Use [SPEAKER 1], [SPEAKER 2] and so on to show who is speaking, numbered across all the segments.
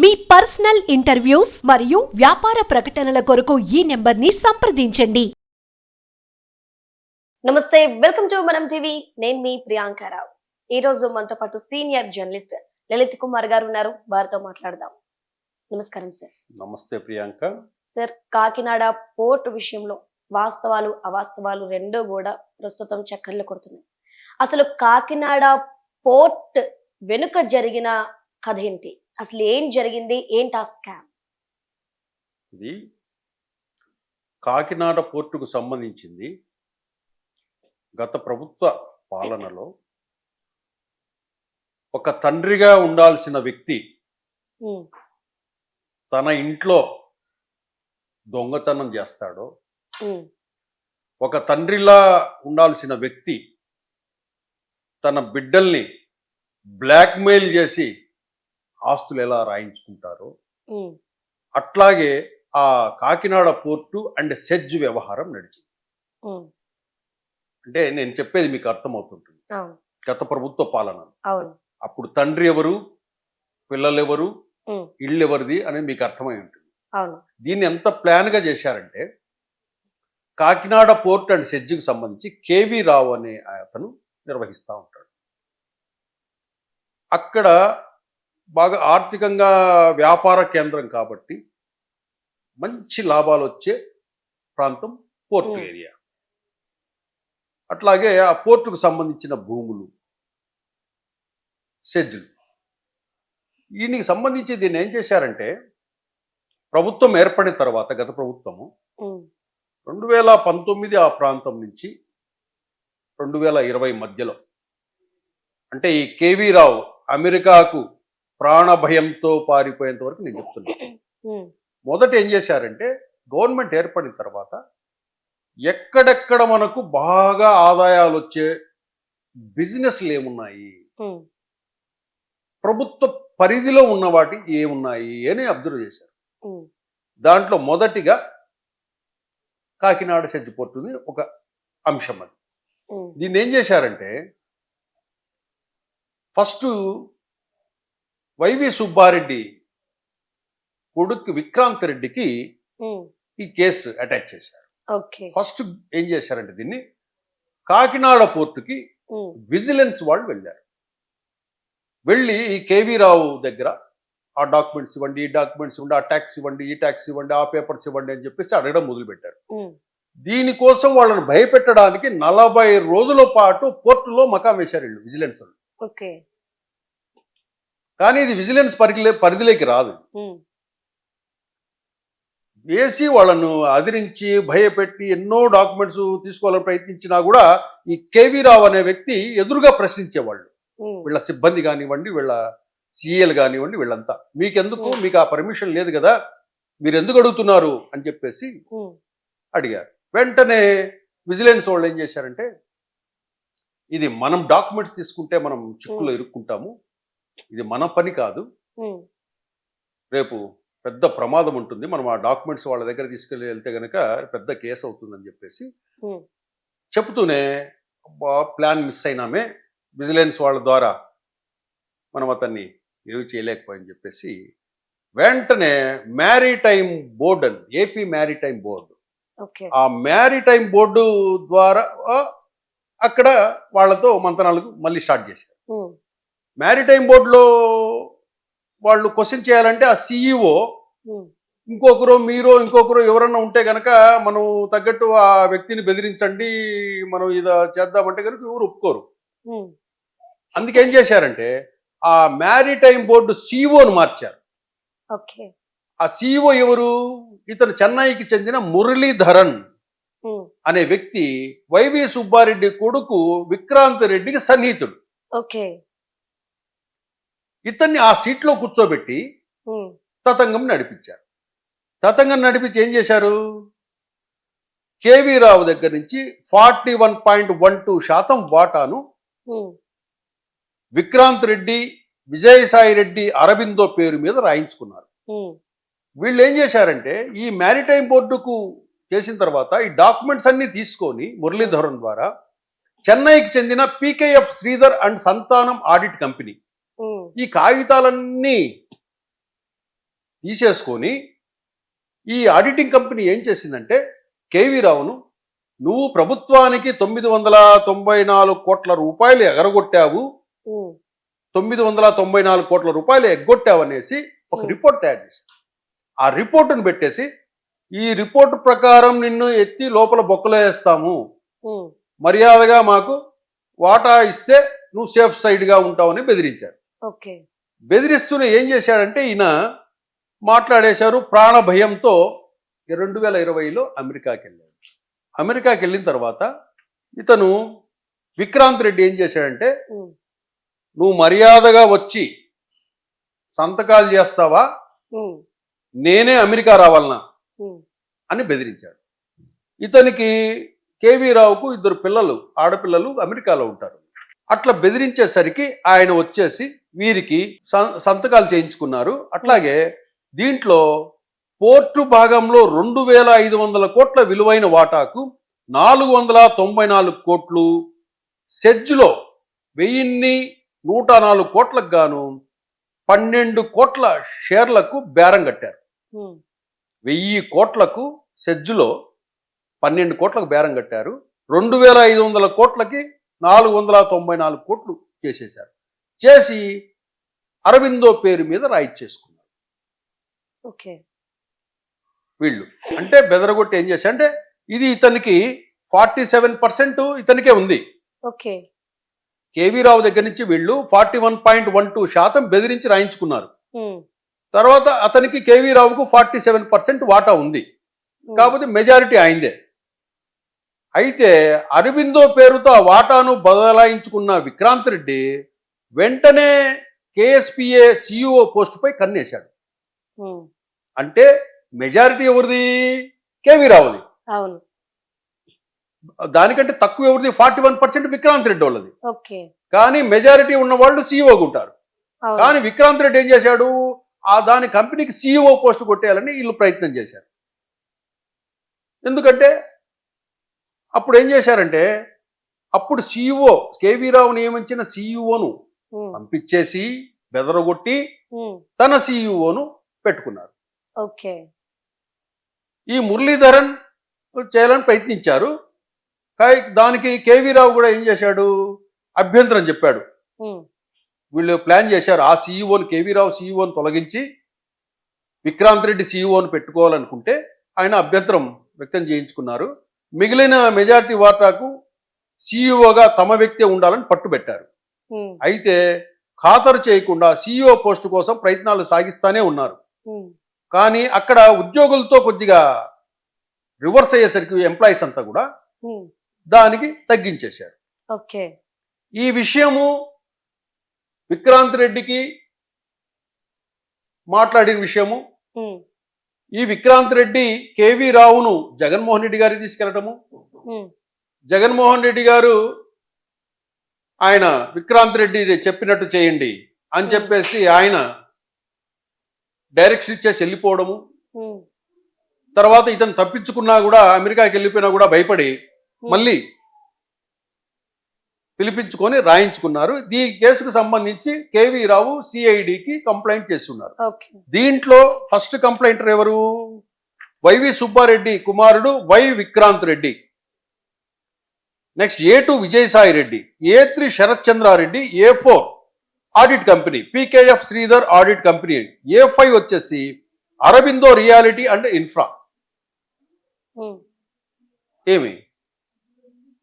[SPEAKER 1] మీ personal interviews మరియు వ్యాపార ప్రకటనల కొరకు ఈ నెంబర్ని సంప్రదించండి.
[SPEAKER 2] నమస్తే వెల్కమ్ టు మనం టీవీ. నేను మీ ప్రియాంకారావు ఈ రోజు మనతో పాటు సీనియర్ జర్నలిస్ట్ లలిత్ కుమార్ గారు ఉన్నారు. వారితో మాట్లాడదాం. నమస్కారం సార్.
[SPEAKER 3] నమస్తే ప్రియాంక.
[SPEAKER 2] సార్ కాకినాడ పోర్ట్ విషయంలో వాస్తవాలు అవాస్తవాలు రెండూ కూడా ప్రస్తుతం చక్కర్లు కొడుతున్నాయి. అసలు కాకినాడ పోర్ట్ వెనుక జరిగిన కథ ఏంటి? అసలు ఏం జరిగింది? ఏంటి ఆ స్కామ్?
[SPEAKER 3] ఇది కాకినాడ పోర్టుకు సంబంధించింది. గత ప్రభుత్వ పాలనలో ఒక తండ్రిగా ఉండాల్సిన వ్యక్తి తన ఇంట్లో దొంగతనం చేస్తాడో ఒక తండ్రిలా ఉండాల్సిన వ్యక్తి తన బిడ్డల్ని బ్లాక్మెయిల్ చేసి ఆస్తులు ఎలా రాయించుకుంటారో అట్లాగే ఆ కాకినాడ పోర్టు అండ్ సెజ్ వ్యవహారం నడిచింది. అంటే నేను చెప్పేది మీకు అర్థమవుతుంటుంది. గత ప్రభుత్వ పాలన. అప్పుడు తండ్రి ఎవరు? పిల్లలు ఎవరు ఇళ్ళు ఎవరిది అనేది మీకు అర్థమై ఉంటుంది. దీన్ని ఎంత ప్లాన్గా చేశారంటే కాకినాడ పోర్ట్ అండ్ సెజ్కి సంబంధించి కేవి రావు అనే అతను నిర్వహిస్తూ ఉంటాడు. అక్కడ బాగా ఆర్థికంగా వ్యాపార కేంద్రం కాబట్టి మంచి లాభాలు వచ్చే ప్రాంతం పోర్ట్. ఏరియా. అట్లాగే ఆ పోర్టుకు సంబంధించిన భూములు సెజ్లు దీనికి సంబంధించి దీన్ని ఏం చేశారంటే ప్రభుత్వం ఏర్పడిన తర్వాత గత ప్రభుత్వము రెండు వేల పంతొమ్మిది ఆ ప్రాంతం నుంచి రెండు వేల ఇరవై మధ్యలో అంటే ఈ కేవీ రావు అమెరికాకు ప్రాణ భయంతో పారిపోయేంత వరకు నేను చెప్తున్నాను మొదట ఏం చేశారంటే గవర్నమెంట్ ఏర్పడిన తర్వాత ఎక్కడెక్కడ మనకు బాగా ఆదాయాలు వచ్చే బిజినెస్లు ఏమున్నాయి? ప్రభుత్వ పరిధిలో ఉన్న వాటి ఏమున్నాయి అని అబ్జర్వ్ చేశారు. దాంట్లో మొదటిగా కాకినాడ సెజ్ ఒక అంశం అది. దీన్ని ఏం చేశారంటే ఫస్ట్ వైవి సుబ్బారెడ్డి కొడుకు విక్రాంత్ రెడ్డికి. ఈ కేసు అటాచ్ చేశారు. ఫస్ట్ ఏం చేశారంటే దీన్ని కాకినాడ పోర్టుకి విజిలెన్స్ వాళ్ళు వెళ్ళారు. వెళ్ళి ఈ కేవీ రావు దగ్గర ఆ డాక్యుమెంట్స్ ఇవ్వండి ఈ డాక్యుమెంట్స్ ఇవ్వండి ఆ ట్యాక్స్ ఇవ్వండి ఈ ట్యాక్స్ ఇవ్వండి ఆ పేపర్స్ ఇవ్వండి అని చెప్పేసి అడగడం మొదలుపెట్టారు. దీనికోసం వాళ్ళని భయపెట్టడానికి నలభై రోజుల పాటు పోర్టులో మకాం వేశారు వీళ్ళు విజిలెన్స్ వాళ్ళు. కానీ ఇది విజిలెన్స్ పరిధిలే పరిధిలోకి రాదు. వేసి వాళ్ళను అదిరించి భయపెట్టి ఎన్నో డాక్యుమెంట్స్ తీసుకోవాలని ప్రయత్నించినా కూడా ఈ కేవీ రావు అనే వ్యక్తి ఎదురుగా ప్రశ్నించేవాళ్ళు. వీళ్ళ సిబ్బంది కానివ్వండి వీళ్ళ సిఏలు కానివ్వండి వీళ్ళంతా. మీకెందుకు? మీకు ఆ పర్మిషన్ లేదు కదా మీరు ఎందుకు అడుగుతున్నారు? అని చెప్పేసి అడిగారు. వెంటనే విజిలెన్స్ వాళ్ళు ఏం చేశారంటే ఇది మనం డాక్యుమెంట్స్ తీసుకుంటే మనం చిక్కులో ఇరుక్కుంటాము. ఇది మన పని కాదు. రేపు పెద్ద ప్రమాదం ఉంటుంది. మనం ఆ డాక్యుమెంట్స్ వాళ్ళ దగ్గర తీసుకెళ్ళి వెళ్తే కనుక పెద్ద కేసు అవుతుందని చెప్పేసి. చెప్తూనే "అబ్బా, ప్లాన్ మిస్ అయినామే. విజిలెన్స్ వాళ్ళ ద్వారా మనం అతన్ని ఏమి చేయలేకపోయని చెప్పేసి వెంటనే మ్యారీటైమ్ బోర్డు అని ఏపీ మ్యారీటైమ్ బోర్డు. ఆ మ్యారీటైమ్ బోర్డు ద్వారా అక్కడ వాళ్ళతో మంతనాలు మళ్ళీ స్టార్ట్ చేశారు. మ్యారీటైమ్ బోర్డులో వాళ్ళు క్వశ్చన్ చేయాలంటే ఆ సిఇఓ
[SPEAKER 2] ఉమ్,
[SPEAKER 3] ఇంకొకరు మీరు ఇంకొకరు ఎవరన్నా ఉంటే కనుక మనం తగ్గట్టు ఆ వ్యక్తిని బెదిరించండి మనం ఇది చేద్దామంటే కనుక ఎవరు ఒప్పుకోరు. అందుకేం చేశారంటే ఆ మ్యారీటైమ్ బోర్డు సిఇఓను మార్చారు. ఆ సిఇఓ ఎవరు? ఇతను చెన్నైకి చెందిన మురళీధరన్ అనే వ్యక్తి వైవి సుబ్బారెడ్డి కొడుకు విక్రాంత్ రెడ్డికి సన్నిహితుడు. ఇతన్ని ఆ సీట్లో కూర్చోబెట్టి తతంగం నడిపించారు. తతంగం నడిపించి ఏం చేశారు? కేవీ రావు దగ్గర నుంచి forty one point one two శాతం వాటాను విక్రాంత్ రెడ్డి విజయసాయి రెడ్డి అరబిందో పేరు మీద రాయించుకున్నారు. వీళ్ళు ఏం చేశారంటే ఈ మ్యారిటైమ్ బోర్డుకు చేసిన తర్వాత ఈ డాక్యుమెంట్స్ అన్ని తీసుకొని మురళీధరన్ ద్వారా చెన్నైకి చెందిన PKF Sridhar and Santhanam audit company ఈ కాగితాలన్నీ తీసేసుకొని ఈ ఆడిటింగ్ కంపెనీ ఏం చేసిందంటే కేవీ రావును నువ్వు ప్రభుత్వానికి తొమ్మిది వందల తొంభై నాలుగు కోట్ల రూపాయలు ఎగరగొట్టావు. తొమ్మిది వందల తొంభై నాలుగు కోట్ల రూపాయలు ఎగ్గొట్టావు అనేసి ఒక. రిపోర్ట్ తయారు చేశారు. ఆ రిపోర్టును పెట్టేసి ఈ రిపోర్టు ప్రకారం నిన్ను ఎత్తి లోపల బొక్కలో వేస్తాము. మర్యాదగా మాకు వాటా ఇస్తే నువ్వు సేఫ్ సైడ్గా ఉంటావని బెదిరించాడు
[SPEAKER 2] ఓకే.
[SPEAKER 3] బెదిరిస్తూనే ఏం చేశాడంటే ఈయన మాట్లాడేశారు ప్రాణ భయంతో రెండు వేల ఇరవైలో అమెరికాకి వెళ్ళాడు అమెరికాకి వెళ్ళిన తర్వాత ఇతను విక్రాంత్ రెడ్డి ఏం చేశాడంటే నువ్వు మర్యాదగా వచ్చి సంతకాలు చేస్తావా? నేనే అమెరికా రావాలనా? అని బెదిరించాడు. ఇతనికి కేవీ రావుకు ఇద్దరు పిల్లలు ఆడపిల్లలు అమెరికాలో ఉంటారు. అట్లా బెదిరించేసరికి ఆయన వచ్చేసి వీరికి సం- సంతకాలు చేయించుకున్నారు. అట్లాగే దీంట్లో పోర్టు భాగంలో రెండు వేల ఐదు వందల కోట్ల విలువైన వాటాకు నాలుగు వందల తొంభై నాలుగు కోట్లు సెజ్లో వెయ్యిన్ని నూట నాలుగు కోట్లకు గాను పన్నెండు కోట్ల షేర్లకు బేరం కట్టారు. వెయ్యి కోట్లకు సెజ్జులో పన్నెండు కోట్లకు బేరం కట్టారు. రెండు వేల ఐదు వందల కోట్లకి నాలుగు వందల తొంభై నాలుగు కోట్లు చేసేశారు. చేసి అరవిందో పేరు మీద రాయిచ్చేసుకున్నారు
[SPEAKER 2] ఓకే.
[SPEAKER 3] వీళ్ళు. అంటే బెదరగొట్టి ఏం చేశారు? అంటే ఇది ఇతనికి ఫార్టీ సెవెన్ పర్సెంట్ ఇతనికే ఉంది.
[SPEAKER 2] ఓకే.
[SPEAKER 3] కేవీ రావు దగ్గర నుంచి వీళ్ళు forty one point one two శాతం బెదిరించి రాయించుకున్నారు. తర్వాత అతనికి కేవీ రావుకు ఫార్టీ సెవెన్ పర్సెంట్ వాటా ఉంది. కాకపోతే మెజారిటీ అయిందే అయితే అరవిందో పేరుతో ఆ వాటాను బదలాయించుకున్న విక్రాంత్ రెడ్డి వెంటనే కేఎస్పిఏ సిఇఓ పోస్టుపై కన్నేశాడు అంటే మెజారిటీ ఎవరిది? కేవీ రావుది.
[SPEAKER 2] అవును.
[SPEAKER 3] దానికంటే తక్కువ ఎవరిది? Forty one percent Vikrant Reddy వాళ్ళది. కానీ మెజారిటీ ఉన్న వాళ్ళు సీఈఓగా ఉంటారు. కానీ విక్రాంత్ రెడ్డి ఏం చేశాడు? ఆ దాని కంపెనీకి సీఈఓ పోస్ట్ కొట్టేయాలని వీళ్ళు ప్రయత్నం చేశారు. ఎందుకంటే అప్పుడు ఏం చేశారంటే అప్పుడు సీఈఓ కేవీ రావు నియమించిన సీఈఓను
[SPEAKER 2] ఉమ్,
[SPEAKER 3] పంపించేసి బెదరగొట్టి తన సీఈఓను పెట్టుకున్నారు.
[SPEAKER 2] ఓకే.
[SPEAKER 3] ఈ మురళీధరన్ చేయాలని ప్రయత్నించారు. దానికి కేవీ రావు కూడా ఏం చేశాడు? అభ్యంతరం చెప్పాడు. వీళ్ళు ప్లాన్ చేశారు. ఆ సీఈఓని కేవీ రావు సీఈఓని తొలగించి విక్రాంత్ రెడ్డి సీఈఓని పెట్టుకోవాలనుకుంటే ఆయన అభ్యంతరం వ్యక్తం చేయించుకున్నారు. మిగిలిన మెజారిటీ వాటాకు సీఈఓగా తమ వ్యక్తే ఉండాలని పట్టుబెట్టారు. అయితే ఖాతరు చేయకుండా సీఈఓ పోస్టు కోసం ప్రయత్నాలు సాగిస్తానే ఉన్నారు. కానీ అక్కడ ఉద్యోగులతో కొద్దిగా రివర్స్ అయ్యేసరికి ఎంప్లాయీస్ అంతా కూడా దానికి తగ్గించేశారు.
[SPEAKER 2] ఓకే.
[SPEAKER 3] ఈ విషయము విక్రాంత్ రెడ్డికి మాట్లాడిన విషయము ఈ విక్రాంత్ రెడ్డి కేవీ రావును జగన్మోహన్ రెడ్డి గారికి
[SPEAKER 2] తీసుకెళ్ళటము
[SPEAKER 3] జగన్మోహన్ రెడ్డి గారు ఆయన విక్రాంత్ రెడ్డి చెప్పినట్టు చేయండి అని చెప్పేసి ఆయన డైరెక్షన్ ఇచ్చేసి వెళ్ళిపోవడము. తర్వాత ఇతను తప్పించుకున్నా కూడా అమెరికాకి వెళ్ళిపోయినా కూడా భయపడి మళ్ళీ పిలిపించుకొని రాయించుకున్నారు. ఈ కేసుకు సంబంధించి కేవీ రావు సిఐడికి కంప్లైంట్ చేస్తున్నారు. దీంట్లో ఫస్ట్ కంప్లైంటర్ ఎవరు? వైవి సుబ్బారెడ్డి కుమారుడు Y Vikrant Reddy. Next A two Vijayasai Reddy A three Sarath Chandra Reddy A four audit company PKF Sridhar audit company A five వచ్చేసి అరబిందో రియాలిటీ అండ్ ఇన్ఫ్రా. ఏమి?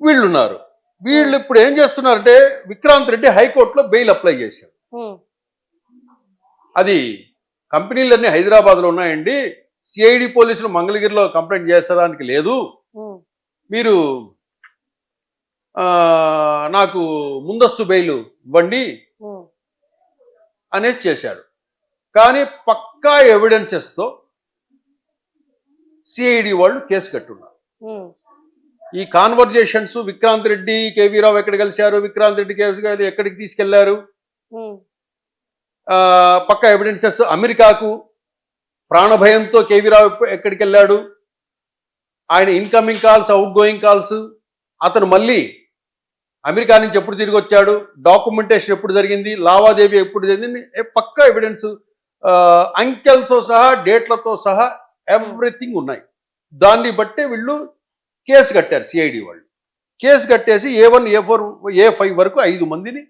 [SPEAKER 3] వీళ్ళున్నారు. వీళ్ళు ఇప్పుడు ఏం చేస్తున్నారంటే విక్రాంత్ రెడ్డి హైకోర్టులో బెయిల్ అప్లై చేశారు. అది కంపెనీలన్నీ హైదరాబాద్లో ఉన్నాయండి. సిఐడి పోలీసులు మంగళగిరిలో కంప్లైంట్ చేసడానికి లేదు. మీరు నాకు ముందస్తు బెయిల్ ఇవ్వండి అనేసి చేశాడు. కానీ పక్కా ఎవిడెన్సెస్తో సిఐడి వాళ్ళు కేసు కట్టున్నారు. ఈ conversations Vikrant Reddy K V Rao ఎక్కడ కలిశారు విక్రాంత్ రెడ్డి కేవీ గారు ఎక్కడికి తీసుకెళ్ళారు? పక్క ఎవిడెన్సెస్ అమెరికాకు ప్రాణభయంతో కేవీ రావు ఎక్కడికి వెళ్ళాడు ఆయన incoming calls out going calls అతను మళ్ళీ అమెరికా నుంచి ఎప్పుడు తిరిగి వచ్చాడు? డాక్యుమెంటేషన్ ఎప్పుడు జరిగింది? లావాదేవీ ఎప్పుడు జరిగింది? పక్క ఎవిడెన్స్ అంకెల్తో సహా డేట్లతో సహా ఎవ్రీథింగ్ ఉన్నాయి. దాన్ని బట్టే వీళ్ళు కేసు కట్టారు సిఐడి వాళ్ళు. కేసు కట్టేసి A one A four A five వరకు ఐదు మందిని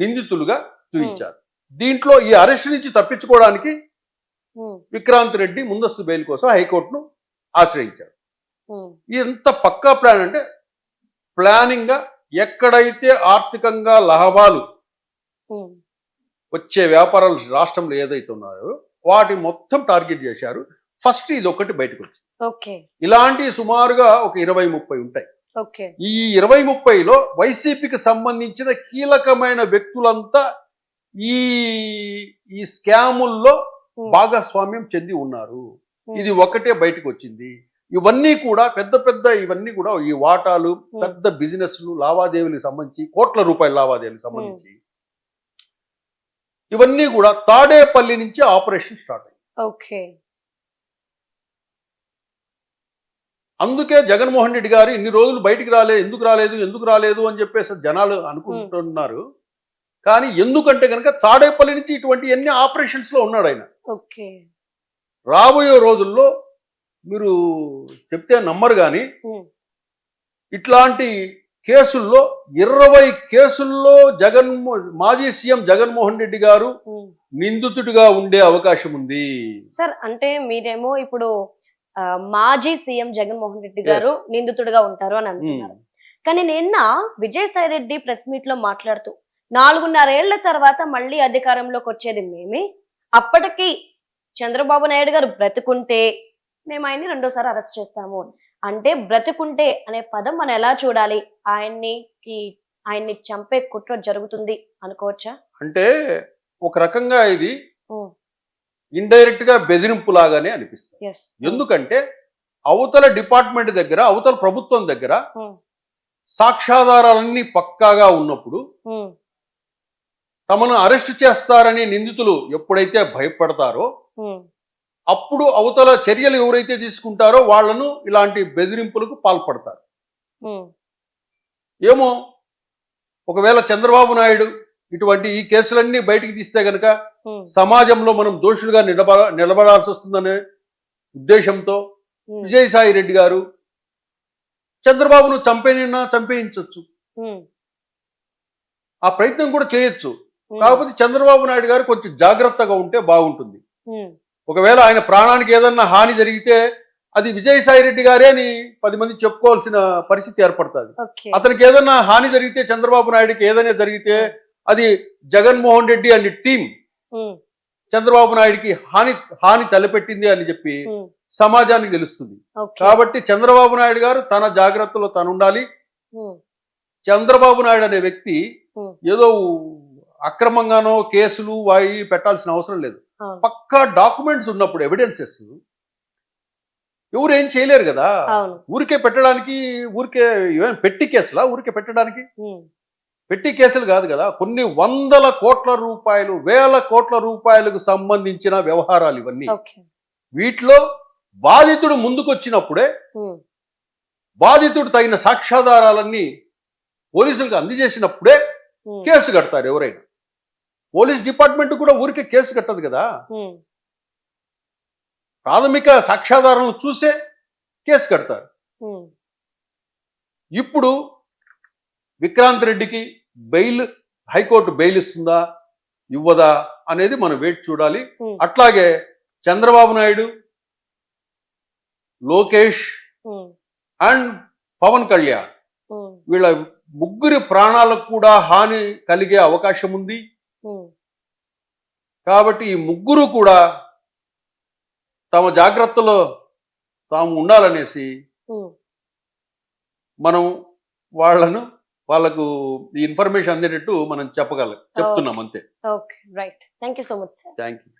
[SPEAKER 3] నిందితులుగా చూపించారు. దీంట్లో ఈ అరెస్ట్ నుంచి తప్పించుకోవడానికి విక్రాంత్ రెడ్డి ముందస్తు బెయిల్ కోసం హైకోర్టును ఆశ్రయించారు. ఎంత పక్కా ప్లాన్ అంటే ప్లానింగ్గా ఎక్కడైతే ఆర్థికంగా లాభాలు వచ్చే వ్యాపారాలు రాష్ట్రంలో ఏదైతే ఉన్నాయో వాటి మొత్తం టార్గెట్ చేశారు. ఫస్ట్ ఇది ఒకటి బయటకు వచ్చింది. ఇలాంటి సుమారుగా ఒక ఇరవై ముప్పై ఉంటాయి. ఈ ఇరవై ముప్పైలో వైసీపీకి సంబంధించిన కీలకమైన వ్యక్తులంతా ఈ ఈ స్కాముల్లో భాగస్వామ్యం చెంది ఉన్నారు. ఇది ఒకటే బయటకు వచ్చింది. ఇవన్నీ కూడా పెద్ద పెద్ద ఇవన్నీ కూడా ఈ వాటాలు పెద్ద బిజినెస్లు లావాదేవీలకు సంబంధించి కోట్ల రూపాయల లావాదేవీలకు సంబంధించి. ఇవన్నీ కూడా తాడేపల్లి నుంచి ఆపరేషన్ స్టార్ట్ అయింది
[SPEAKER 2] ఓకే.
[SPEAKER 3] అందుకే జగన్మోహన్ రెడ్డి గారు ఇన్ని రోజులు బయటికి రాలేదు ఎందుకు రాలేదు ఎందుకు రాలేదు అని చెప్పేసి జనాలు అనుకుంటున్నారు. కానీ ఎందుకంటే కనుక తాడేపల్లి నుంచి ఇటువంటి ఎన్ని ఆపరేషన్స్లో ఉన్నాడు ఆయన. రాబోయే రోజుల్లో మీరు చెప్తే నమ్మరు కానీ ఇట్లాంటి కేసుల్లో ఇరవై కేసుల్లో జగన్ మాజీ సీఎం జగన్మోహన్ రెడ్డి గారు. నిందితుడిగా ఉండే అవకాశం ఉంది.
[SPEAKER 2] సార్ అంటే మీరేమో ఇప్పుడు మాజీ సీఎం జగన్మోహన్ రెడ్డి గారు నిందితుడిగా ఉంటారు అని అంటున్నారు. కానీ నిన్న విజయసాయి రెడ్డి ప్రెస్ మీట్లో మాట్లాడుతూ నాలుగున్నరేళ్ళ తర్వాత మళ్ళీ అధికారంలోకి వచ్చేది మేమే. అప్పటికి చంద్రబాబు నాయుడు గారు బ్రతుకుంటే మేము ఆయన్ని రెండోసారి అరెస్ట్ చేస్తాము. అంటే బ్రతుకుంటే అనే పదం మనం ఎలా చూడాలి? ఆయన్ని ఆయన్ని చంపే కుట్ర జరుగుతుంది అనుకోవచ్చా?
[SPEAKER 3] అంటే ఒక రకంగా ఇది ఇండైరెక్ట్గా బెదిరింపు లాగానే అనిపిస్తుంది ఎందుకంటే అవతల డిపార్ట్మెంట్ దగ్గర అవతల ప్రభుత్వం దగ్గర
[SPEAKER 2] ఉమ్,
[SPEAKER 3] సాక్ష్యాధారాలన్నీ పక్కాగా ఉన్నప్పుడు
[SPEAKER 2] ఉమ్,
[SPEAKER 3] తమను అరెస్ట్ చేస్తారని నిందితులు ఎప్పుడైతే భయపడతారో
[SPEAKER 2] ఉమ్,
[SPEAKER 3] అప్పుడు అవతల చర్యలు ఎవరైతే తీసుకుంటారో వాళ్ళను ఇలాంటి బెదిరింపులకు పాల్పడతారు. ఏమో ఒకవేళ చంద్రబాబు నాయుడు ఇటువంటి ఈ కేసులన్నీ బయటికి తీస్తే గనక సమాజంలో మనం దోషులుగా నిలబ నిలబడాల్సి వస్తుందనే ఉద్దేశంతో విజయసాయి రెడ్డి గారు చంద్రబాబును చంపేనిన్నా చంపేయించవచ్చు ఆ ప్రయత్నం కూడా చేయొచ్చు. కాకపోతే చంద్రబాబు నాయుడు గారు కొంచెం జాగ్రత్తగా ఉంటే బాగుంటుంది. ఒకవేళ ఆయన ప్రాణానికి ఏదన్నా హాని జరిగితే అది విజయసాయి రెడ్డి గారే అని పది మంది చెప్పుకోవాల్సిన పరిస్థితి ఏర్పడుతుంది. అతనికి ఏదన్నా హాని జరిగితే చంద్రబాబు నాయుడుకి ఏదైనా జరిగితే అది జగన్మోహన్ రెడ్డి అనే టీం చంద్రబాబు నాయుడికి హాని హాని తలపెట్టింది అని చెప్పి సమాజానికి తెలుస్తుంది. కాబట్టి చంద్రబాబు నాయుడు గారు తన జాగ్రత్తలో తను ఉండాలి చంద్రబాబు నాయుడు అనే వ్యక్తి. ఏదో అక్రమంగానో కేసులు వాయి పెట్టాల్సిన అవసరం లేదు. పక్కా డాక్యుమెంట్స్ ఉన్నప్పుడు ఎవిడెన్సెస్. ఎవరు ఏం చేయలేరు కదా. ఊరికే పెట్టడానికి ఊరికే పెట్టి కేసులా? ఊరికే పెట్టడానికి? పెట్టి కేసులు కాదు కదా. కొన్ని వందల కోట్ల రూపాయలు వేల కోట్ల రూపాయలకు సంబంధించిన వ్యవహారాలు ఇవన్నీ. వీటిలో బాధితుడు ముందుకొచ్చినప్పుడే బాధితుడు తగిన సాక్ష్యాధారాలన్నీ పోలీసులకు అందజేసినప్పుడే కేసు కడతారు ఎవరైనా. పోలీస్ డిపార్ట్మెంట్ కూడా ఊరికే కేసు కట్టదు కదా. ప్రాథమిక సాక్ష్యాధారాలను చూసే కేసు కడతారు. ఇప్పుడు విక్రాంత్ రెడ్డికి బెయిల్ హైకోర్టు బెయిల్ ఇస్తుందా ఇవ్వదా అనేది మనం వేచి చూడాలి. అట్లాగే చంద్రబాబు నాయుడు లోకేష్ అండ్ పవన్ కళ్యాణ్ వీళ్ళ ముగ్గురి ప్రాణాలకు కూడా హాని కలిగే అవకాశం ఉంది. కాబట్టి ఈ ముగ్గురు కూడా తమ జాగ్రత్తలో తాము ఉండాలనేసి. మనం వాళ్ళను వాళ్ళకు ఈ ఇన్ఫర్మేషన్ అందేటట్టు మనం చెప్పగలం చెప్తున్నాం అంతే.
[SPEAKER 2] Okay. Right. Thank you so much sir.
[SPEAKER 3] Thank you